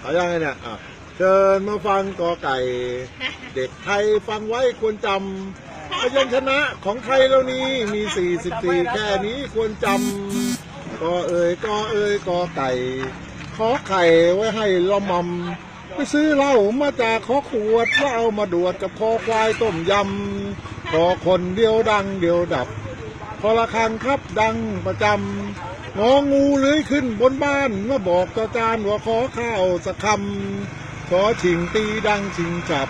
เอายังไงเนี่ยอะเชิญมาฟังกอไก่ เด็กไทยฟังไว้ควรจำพยัญชนะของไทยเรานี้มี 44 แค่นี้ควรจำกอเอ่ยกอเอ่ยกอไก่ขอไข่ไว้ให้ละมำไปซื้อเหล้ามาจากขอขวดแล้วเอามาดวดกับคอควายต้มยำขอคนเดียวดังเดียวดับพอละคังครับดังประจำ งองูเลื้อยขึ้นบนบ้านเมื่อบอกต่อจานว่าขอข้าวสักคำขอชิงตีดังชิงจับ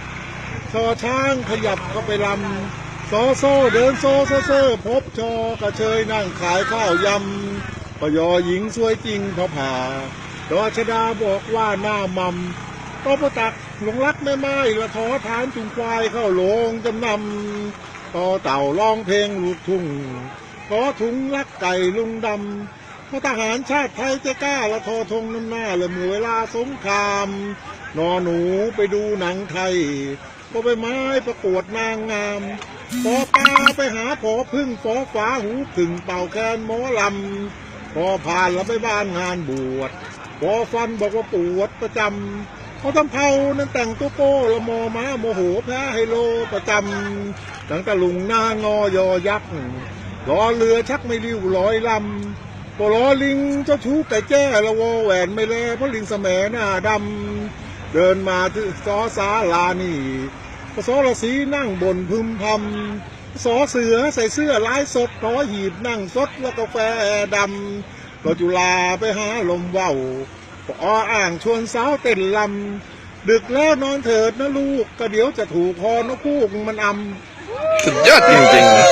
ชอช้างขยับเข้าไปลำซอโซ่เดินโซ่เซ่อเซอพบชอกระเชยนั่งขายข้าวยำปยอหญิงสวยจริงพอผ่าดอชดาบอกว่าหน้ามัมก็ประตักหลงรักแม่ไม้ละท้อทานจุงควายเข้าโลงจำนำต่อเต่าร้องเพลงลูกทุ่งขอถุงรักไก่ลุงดำ ทหารชาติไทยจะกล้าละทอทงน้ำหน้าเลยเมื่อเวลาสงครามนอหนูไปดูหนังไทยก็ไปไม้ประกวดนางงามปอปลาไปหาผอพึ่งฟอฟ้าหูขึงเป่าแคนหมอลำพอผ่านแล้วไปบ้านงานบวชพอฟันบอกว่าปวดประจำเขาทำเผานั้นแต่งตัวโก้ละมอม้าโมโหแพ้ไฮโลประจำตั้งต่ลุงหน้างอยอยักษ์รอเรือชักไม่ริ้วลอยลำ ปลอลิงเจ้าชู้ไก่แจ้ละวอแหวนไม่แลเพราะลิงแสมหน้าดำเดินมาที่ซอสาลานี่สอละสีนั่งบนพึมพำสอเสือใส่เสื้อลายสดขอหีบนั่งสดแล้วกาแฟดำรอจุลาไปหาลมเว้าปออ่างชวนสาวเต้นลำดึกแล้วนอนเถิดนะลูกก็เดี๋ยวจะถูกคอนกคูกมันอำสุดยอดจริงๆ